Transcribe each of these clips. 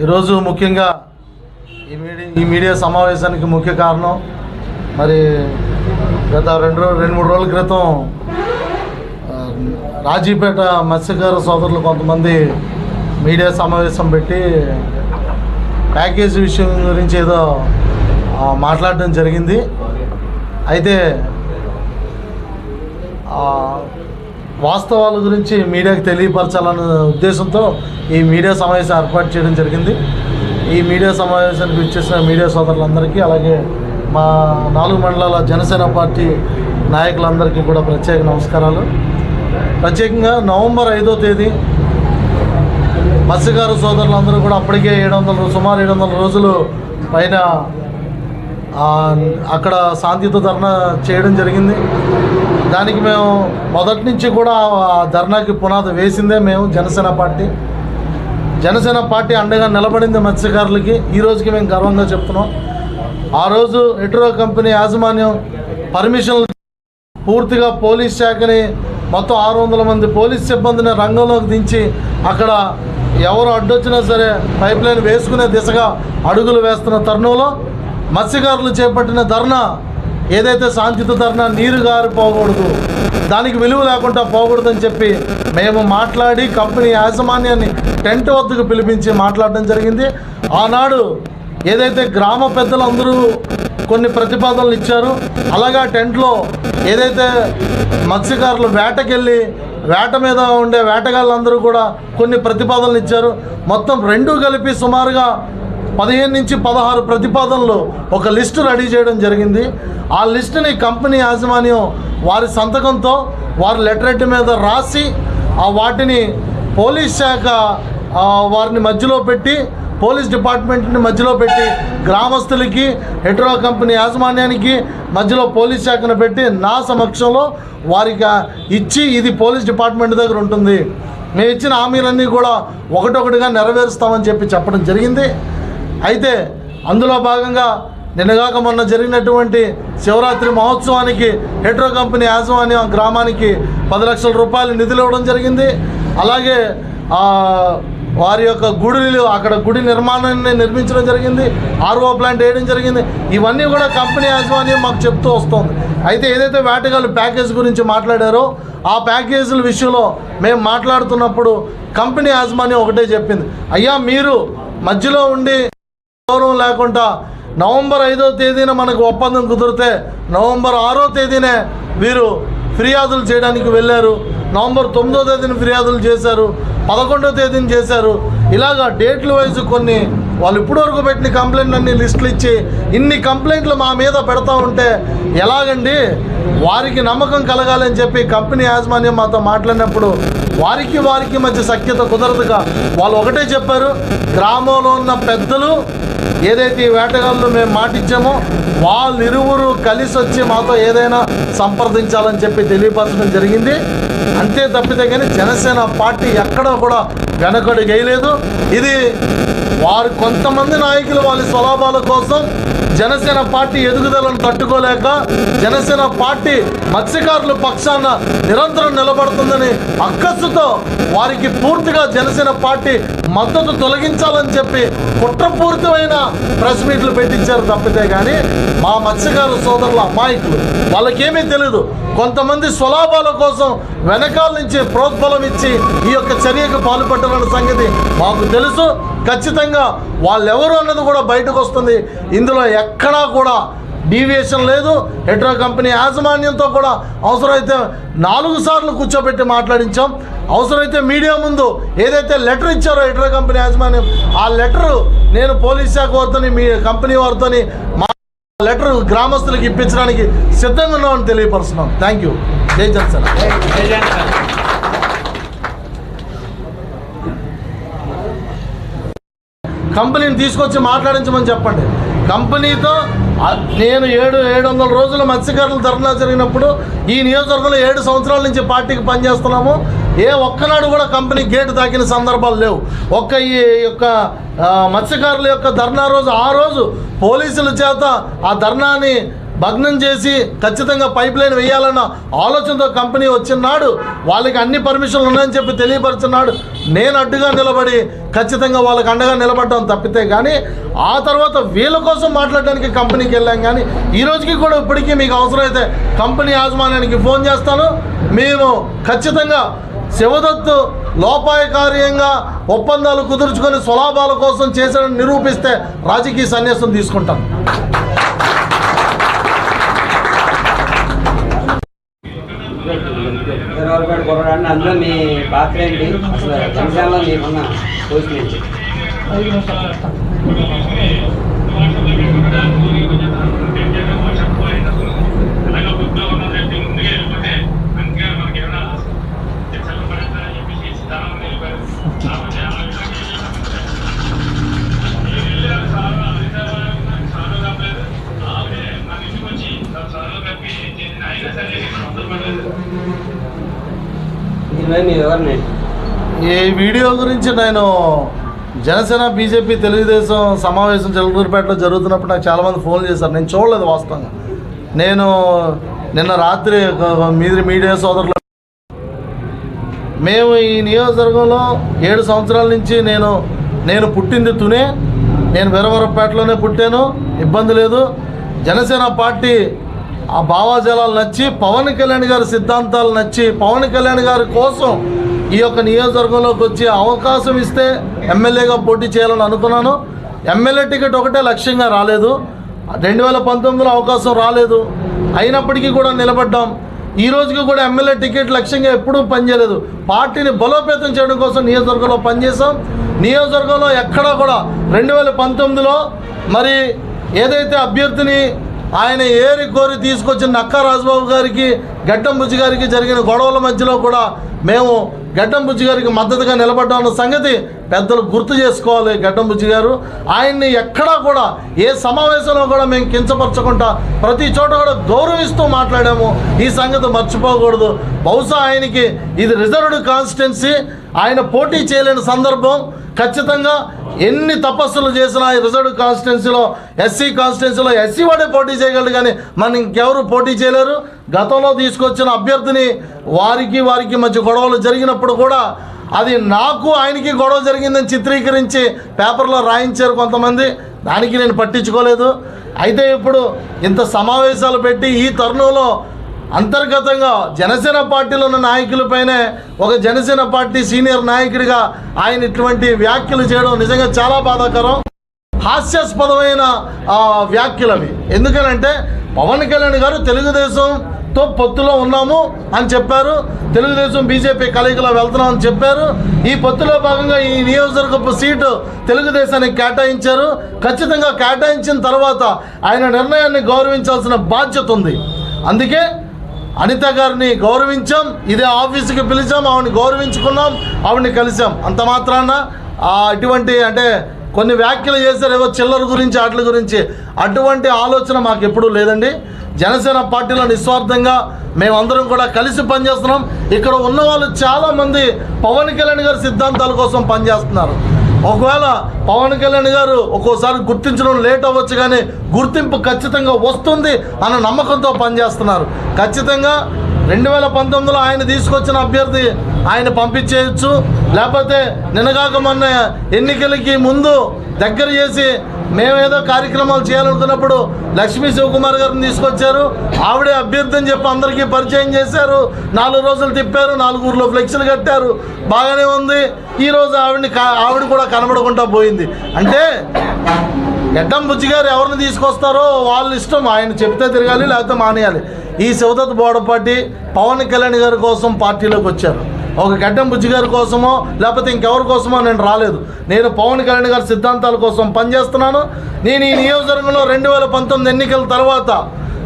ఈరోజు ముఖ్యంగా ఈ మీడియా ఈ మీడియా సమావేశానికి ముఖ్య కారణం మరి గత రెండు రెండు మూడు రోజుల క్రితం రాజీపేట మత్స్యకార సోదరులు కొంతమంది మీడియా సమావేశం పెట్టి ప్యాకేజీ విషయం గురించి ఏదో మాట్లాడడం జరిగింది. అయితే వాస్తవాల గురించి మీడియాకి తెలియపరచాలన్న ఉద్దేశంతో ఈ మీడియా సమావేశం ఏర్పాటు చేయడం జరిగింది. ఈ మీడియా సమావేశానికి వచ్చేసిన మీడియా సోదరులందరికీ అలాగే మా నాలుగు మండలాల జనసేన పార్టీ నాయకులందరికీ కూడా ప్రత్యేక నమస్కారాలు. ప్రత్యేకంగా నవంబర్ ఐదో తేదీ మత్స్యకారు సోదరులందరూ కూడా అప్పటికే ఏడు వందల సుమారు ఏడు వందల రోజులు పైన అక్కడ శాంతియుత ధర్నా చేయడం జరిగింది. దానికి మేము మొదటి నుంచి కూడా ఆ ధర్నాకి పునాది వేసిందే మేము జనసేన పార్టీ. జనసేన పార్టీ అండగా నిలబడింది మత్స్యకారులకి. ఈ రోజుకి మేము గర్వంగా చెప్తున్నాం. ఆ రోజు ఎట్రో కంపెనీ యాజమాన్యం పర్మిషన్లు పూర్తిగా పోలీస్ శాఖని మొత్తం ఆరు వందల మంది పోలీస్ సిబ్బందిని రంగంలోకి దించి అక్కడ ఎవరు అడ్డొచ్చినా సరే పైప్ లైన్ వేసుకునే దిశగా అడుగులు వేస్తున్న తరుణంలో మత్స్యకారులు చేపట్టిన ధర్నా ఏదైతే శాంతియుత ధర్నా నీరు గారిపోకూడదు దానికి విలువ లేకుండా పోకూడదని చెప్పి మేము మాట్లాడి కంపెనీ యాజమాన్యాన్ని టెంట్ వద్దకు పిలిపించి మాట్లాడడం జరిగింది. ఆనాడు ఏదైతే గ్రామ పెద్దలు అందరూ కొన్ని ప్రతిపాదనలు ఇచ్చారు అలాగా టెంట్లో ఏదైతే మత్స్యకారులు వేటకెళ్ళి వేట మీద ఉండే వేటగాళ్ళందరూ కూడా కొన్ని ప్రతిపాదనలు ఇచ్చారు. మొత్తం రెండు కలిపి సుమారుగా పదిహేను నుంచి పదహారు ప్రతిపాదనలు ఒక లిస్టు రెడీ చేయడం జరిగింది. ఆ లిస్టుని కంపెనీ యాజమాన్యం వారి సంతకంతో వారి లెటరెట్ మీద రాసి ఆ వాటిని పోలీస్ శాఖ వారిని మధ్యలో పెట్టి పోలీస్ డిపార్ట్మెంట్ని మధ్యలో పెట్టి గ్రామస్తులకి హెట్రో కంపెనీ యాజమాన్యానికి మధ్యలో పోలీస్ శాఖను పెట్టి నా సమక్షంలో వారికి ఇచ్చి ఇది పోలీస్ డిపార్ట్మెంట్ దగ్గర ఉంటుంది. మేము ఇచ్చిన హామీలన్నీ కూడా ఒకటొకటిగా నెరవేరుస్తామని చెప్పి చెప్పడం జరిగింది. అయితే అందులో భాగంగా నిన్నగాక మొన్న జరిగినటువంటి శివరాత్రి మహోత్సవానికి హెట్రో కంపెనీ యాజమాన్యం ఆ గ్రామానికి పది లక్షల రూపాయలు నిధులు ఇవ్వడం జరిగింది. అలాగే వారి యొక్క గుడులు అక్కడ గుడి నిర్మాణాన్ని నిర్మించడం జరిగింది. ఆర్ఓ ప్లాంట్ వేయడం జరిగింది. ఇవన్నీ కూడా కంపెనీ యాజమాన్యం మాకు చెప్తూ వస్తుంది. అయితే ఏదైతే వేటగాళ్ళు ప్యాకేజ్ గురించి మాట్లాడారో ఆ ప్యాకేజీల విషయంలో మేము మాట్లాడుతున్నప్పుడు కంపెనీ యాజమాన్యం ఒకటే చెప్పింది. అయ్యా మీరు మధ్యలో ఉండి గౌరవం లేకుండా నవంబర్ ఐదో తేదీన మనకు ఒప్పందం కుదిరితే నవంబర్ ఆరో తేదీనే వీరు ఫిర్యాదులు చేయడానికి వెళ్ళారు. నవంబర్ తొమ్మిదో తేదీన ఫిర్యాదులు చేశారు. పదకొండో తేదీన చేశారు. ఇలాగా డేట్లు వైజ్ కొన్ని వాళ్ళు ఇప్పటివరకు పెట్టిన కంప్లైంట్లు అన్ని లిస్టులు ఇచ్చి ఇన్ని కంప్లైంట్లు మా మీద పెడతా ఉంటే ఎలాగండి? వారికి నమ్మకం కలగాలని చెప్పి కంపెనీ యాజమాన్యం మాతో మాట్లాడినప్పుడు వారికి వారికి మధ్య సఖ్యత కుదరదుగా వాళ్ళు ఒకటే చెప్పారు. గ్రామంలో ఉన్న పెద్దలు ఏదైతే ఈ వేటగాళ్ళు మేము మాటిచ్చామో వాళ్ళిరువురు కలిసి వచ్చి మాతో ఏదైనా సంప్రదించాలని చెప్పి తెలియపరచడం జరిగింది. అంతే తప్పితే కానీ జనసేన పార్టీ ఎక్కడ కూడా వెనకడుగేయలేదు ఇది వారు కొంతమంది నాయకులు వాళ్ళ స్వలాభాల కోసం జనసేన పార్టీ ఎదుగుదలను తట్టుకోలేక జనసేన పార్టీ మత్స్యకారుల పక్షాన నిరంతరం నిలబడుతుందని అక్కస్సుతో వారికి పూర్తిగా జనసేన పార్టీ మద్దతు తొలగించాలని చెప్పి కుట్రపూరితమైన ప్రెస్ మీట్లు పెట్టించారు తప్పితే కానీ మా మత్స్యకారు సోదరుల అమాయకులు. వాళ్ళకేమీ తెలియదు కొంతమంది స్వలాభాల కోసం వెనకాల నుంచి ప్రోద్బలం ఇచ్చి ఈ యొక్క చర్యకు పాల్పడ్డారన్న సంగతి మాకు తెలుసు. ఖచ్చితంగా వాళ్ళెవరు అన్నది కూడా బయటకు వస్తుంది. ఇందులో ఎక్కడా కూడా డీవియేషన్ లేదు. హెట్రో కంపెనీ యాజమాన్యంతో కూడా అవసరమైతే నాలుగు సార్లు కూర్చోబెట్టి మాట్లాడించాం. అవసరమైతే మీడియా ముందు ఏదైతే లెటర్ ఇచ్చారో హెట్రో కంపెనీ యాజమాన్యం ఆ లెటరు నేను పోలీస్ శాఖ వారితోని మీ కంపెనీ వారితోని మా లెటర్ గ్రామస్తులకు ఇప్పించడానికి సిద్ధంగా ఉన్నామని తెలియపరుస్తున్నాం. థ్యాంక్ యూ జై జనసేన. కంపెనీని తీసుకొచ్చి మాట్లాడించమని చెప్పండి. కంపెనీతో నేను ఏడు ఏడు వందల రోజులు మత్స్యకారుల ధర్నా జరిగినప్పుడు ఈ నియోజకవర్గంలో ఏడు సంవత్సరాల నుంచి పార్టీకి పనిచేస్తున్నాము. ఏ ఒక్కనాడు కూడా కంపెనీ గేటు తాకిన సందర్భాలు లేవు. ఒక్క ఈ యొక్క మత్స్యకారుల యొక్క ధర్నా రోజు ఆ రోజు పోలీసుల చేత ఆ ధర్నాని భగ్నం చేసి ఖచ్చితంగా పైప్ లైన్ వేయాలన్న ఆలోచనతో కంపెనీ వచ్చినాడు. వాళ్ళకి అన్ని పర్మిషన్లు ఉన్నాయని చెప్పి తెలియపరుచున్నాడు. నేను అడ్డుగా నిలబడి ఖచ్చితంగా వాళ్ళకి అండగా నిలబడ్డాం తప్పితే కానీ ఆ తర్వాత వీళ్ళ కోసం మాట్లాడడానికి కంపెనీకి వెళ్ళాం కానీ ఈ రోజుకి కూడా ఇప్పటికీ మీకు అవసరమైతే కంపెనీ యాజమాన్యానికి ఫోన్ చేస్తాను. మేము ఖచ్చితంగా శివదత్తు లోపాయకార్యంగా ఒప్పందాలు కుదుర్చుకొని స్వలాభాల కోసం చేశాడని నిరూపిస్తే రాజకీయ సన్యాసం తీసుకుంటాం. గవర్నమెంట్ కుర్రాడు అందులో మీ పాత్ర ఏంటి? అసలు జనసేనలో మీకున్న పోస్ట్ ఏంటి దీనిపై మీ ఈ వీడియో గురించి నేను జనసేన బీజేపీ తెలుగుదేశం సమావేశం చెలకూరుపేటలో జరుగుతున్నప్పుడు నాకు చాలామంది ఫోన్ చేశారు. నేను చూడలేదు వాస్తవంగా. నేను నిన్న రాత్రి ఒక మీది మీడియా సోదరులు మేము ఈ నియోజకవర్గంలో ఏడు సంవత్సరాల నుంచి నేను నేను పుట్టింది తునే నేను వీరవరపేటలోనే పుట్టాను. ఇబ్బంది లేదు. జనసేన పార్టీ ఆ భావాజలాలు నచ్చి పవన్ కళ్యాణ్ గారి సిద్ధాంతాలు నచ్చి పవన్ కళ్యాణ్ గారి కోసం ఈ యొక్క నియోజకవర్గంలోకి వచ్చి అవకాశం ఇస్తే ఎమ్మెల్యేగా పోటీ చేయాలని అనుకున్నాను. ఎమ్మెల్యే టికెట్ ఒకటే లక్ష్యంగా రాలేదు. రెండు వేల పంతొమ్మిదిలో అవకాశం రాలేదు. అయినప్పటికీ కూడా నిలబడ్డాం. ఈ రోజుకి కూడా ఎమ్మెల్యే టికెట్ లక్ష్యంగా ఎప్పుడూ పనిచేయలేదు. పార్టీని బలోపేతం చేయడం కోసం నియోజకవర్గంలో పనిచేసాం నియోజకవర్గంలో ఎక్కడా కూడా రెండు వేల పంతొమ్మిదిలో మరి ఏదైతే అభ్యర్థిని ఆయన ఏరి కోరి తీసుకొచ్చిన నక్కా రాజబాబు గారికి గడ్డం బుజ్జి గారికి జరిగిన గొడవల మధ్యలో కూడా మేము గడ్డం బుజ్జి గారికి మద్దతుగా నిలబడ్డామన్న సంగతి పెద్దలు గుర్తు చేసుకోవాలి గడ్డం బుజ్జి గారు. ఆయన్ని ఎక్కడా కూడా ఏ సమావేశంలో కూడా మేము కించపరచకుండా ప్రతి చోట కూడా గౌరవిస్తూ మాట్లాడాము. ఈ సంగతి మర్చిపోకూడదు. బహుశా ఆయనకి ఇది రిజర్వ్డ్ కాన్స్టిట్యున్సీ. ఆయన పోటీ చేయలేని సందర్భం. ఖచ్చితంగా ఎన్ని తపస్సులు చేసినా రిజర్వ్ కాన్స్టిట్యున్సీలో ఎస్సీ కాన్స్టిట్యున్సీలో ఎస్సీ వాడే పోటీ చేయగలడు కానీ మన ఇంకెవరు పోటీ చేయలేరు. గతంలో తీసుకొచ్చిన అభ్యర్థిని వారికి వారికి మధ్య గొడవలు జరిగినప్పుడు కూడా అది నాకు ఆయనకి గొడవ జరిగిందని చిత్రీకరించి పేపర్లో రాయించారు కొంతమంది. దానికి నేను పట్టించుకోలేదు. అయితే ఇప్పుడు ఇంత సమావేశాలు పెట్టి ఈ తరుణంలో అంతర్గతంగా జనసేన పార్టీలో ఉన్న నాయకులపైనే ఒక జనసేన పార్టీ సీనియర్ నాయకుడిగా ఆయన ఇటువంటి వ్యాఖ్యలు చేయడం నిజంగా చాలా బాధాకరం. హాస్యాస్పదమైన వ్యాఖ్యలు అవి ఎందుకనంటే పవన్ కళ్యాణ్ గారు తెలుగుదేశంతో పొత్తులో ఉన్నాము అని చెప్పారు. తెలుగుదేశం బీజేపీ కలయికలో వెళ్తున్నాం అని చెప్పారు. ఈ పొత్తులో భాగంగా ఈ నియోజకవర్గపు సీటు తెలుగుదేశానికి కేటాయించారు. ఖచ్చితంగా కేటాయించిన తర్వాత ఆయన నిర్ణయాన్ని గౌరవించాల్సిన బాధ్యత ఉంది. అందుకే అనిత గారిని గౌరవించాం ఇదే ఆఫీస్కి పిలిచాం ఆవిడని గౌరవించుకున్నాం ఆవిడని కలిసాం అంత మాత్రాన ఇటువంటి అటువంటి అంటే కొన్ని వ్యాఖ్యలు చేశారు ఏవో చిల్లర గురించి వాటి గురించి. అటువంటి ఆలోచన మాకు ఎప్పుడూ లేదండి. జనసేన పార్టీలో నిస్వార్థంగా మేమందరం కూడా కలిసి పనిచేస్తున్నాం. ఇక్కడ ఉన్న వాళ్ళు చాలామంది పవన్ కళ్యాణ్ గారి సిద్ధాంతాల కోసం పనిచేస్తున్నారు. ఒకవేళ పవన్ కళ్యాణ్ గారు ఒక్కోసారి గుర్తించడం లేట్ అవ్వచ్చు కానీ గుర్తింపు ఖచ్చితంగా వస్తుంది అన్న నమ్మకంతో పనిచేస్తున్నారు. ఖచ్చితంగా రెండు వేల పంతొమ్మిదిలో ఆయన తీసుకొచ్చిన అభ్యర్థి ఆయన పంపించేయచ్చు. లేకపోతే నినగాక మొన్న ఎన్నికలకి ముందు దగ్గర చేసి మేమేదో కార్యక్రమాలు చేయాలనుకున్నప్పుడు లక్ష్మీ శివకుమార్ గారిని తీసుకొచ్చారు. ఆవిడే అభ్యర్థి అని చెప్పి అందరికీ పరిచయం చేశారు. నాలుగు రోజులు తిప్పారు నాలుగు ఊర్లో ఫ్లెక్స్లు కట్టారు. బాగానే ఉంది. ఈరోజు ఆవిడని కా- ఆవిడ కూడా కనబడకుండా పోయింది. అంటే గడ్డం బుజ్జి గారు ఎవరిని తీసుకొస్తారో వాళ్ళ ఇష్టం. ఆయన చెప్తే తిరగాలి లేకపోతే మానేయాలి. ఈ శివదత్ బోడపాటి పవన్ కళ్యాణ్ గారి కోసం పార్టీలోకి వచ్చారు. ఒక గడ్డం బుజ్జి గారి కోసమో లేకపోతే ఇంకెవరి కోసమో నేను రాలేదు. నేను పవన్ కళ్యాణ్ గారి సిద్ధాంతాల కోసం పనిచేస్తున్నాను. నేను ఈ నియోజకవర్గంలో రెండు వేల పంతొమ్మిది ఎన్నికల తర్వాత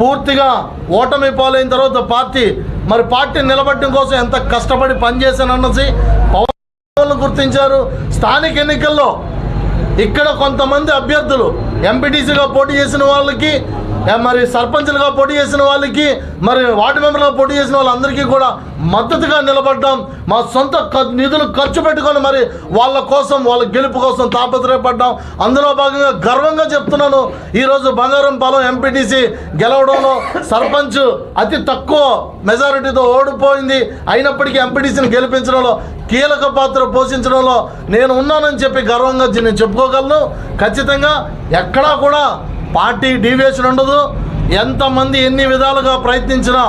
పూర్తిగా ఓటమి పాలైన తర్వాత పార్టీ మరి పార్టీ నిలబడడం కోసం ఎంత కష్టపడి పనిచేశానన్నది పవన్ గుర్తించారు. స్థానిక ఎన్నికల్లో ఇక్కడ కొంతమంది అభ్యర్థులు ఎంపీటీసీగా పోటీ చేసిన వాళ్ళకి మరి సర్పంచ్లుగా పోటీ చేసిన వాళ్ళకి మరి వార్డు మెంబర్గా పోటీ చేసిన వాళ్ళందరికీ కూడా మద్దతుగా నిలబడ్డాం. మా సొంత నిధులు ఖర్చు పెట్టుకొని మరి వాళ్ళ కోసం వాళ్ళ గెలుపు కోసం తాపత్రయపడ్డాం. అందులో భాగంగా గర్వంగా చెప్తున్నాను ఈరోజు బంగారం పాలెం ఎంపీటీసీ గెలవడంలో సర్పంచ్ అతి తక్కువ మెజారిటీతో ఓడిపోయింది. అయినప్పటికీ ఎంపీటీసీని గెలిపించడంలో కీలక పాత్ర పోషించడంలో నేను ఉన్నానని చెప్పి గర్వంగా నేను చెప్పుకోగలను. ఖచ్చితంగా ఎక్కడా కూడా పార్టీ డీవియేషన్ ఉండదు. ఎంతమంది ఎన్ని విధాలుగా ప్రయత్నించినా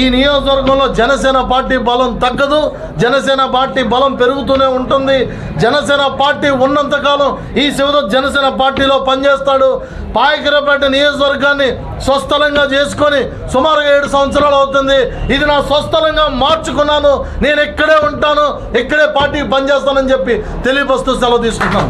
ఈ నియోజకవర్గంలో జనసేన పార్టీ బలం తగ్గదు. జనసేన పార్టీ బలం పెరుగుతూనే ఉంటుంది. జనసేన పార్టీ ఉన్నంతకాలం ఈ శివదత్ జనసేన పార్టీలో పనిచేస్తాడు. పాయకరపేట నియోజకవర్గాన్ని స్వస్థలంగా చేసుకొని సుమారుగా ఏడు సంవత్సరాలు అవుతుంది. ఇది నా స్వస్థలంగా మార్చుకున్నాను. నేను ఇక్కడే ఉంటాను. ఇక్కడే పార్టీకి పనిచేస్తానని చెప్పి తెలియపస్తూ సెలవు తీసుకుంటాను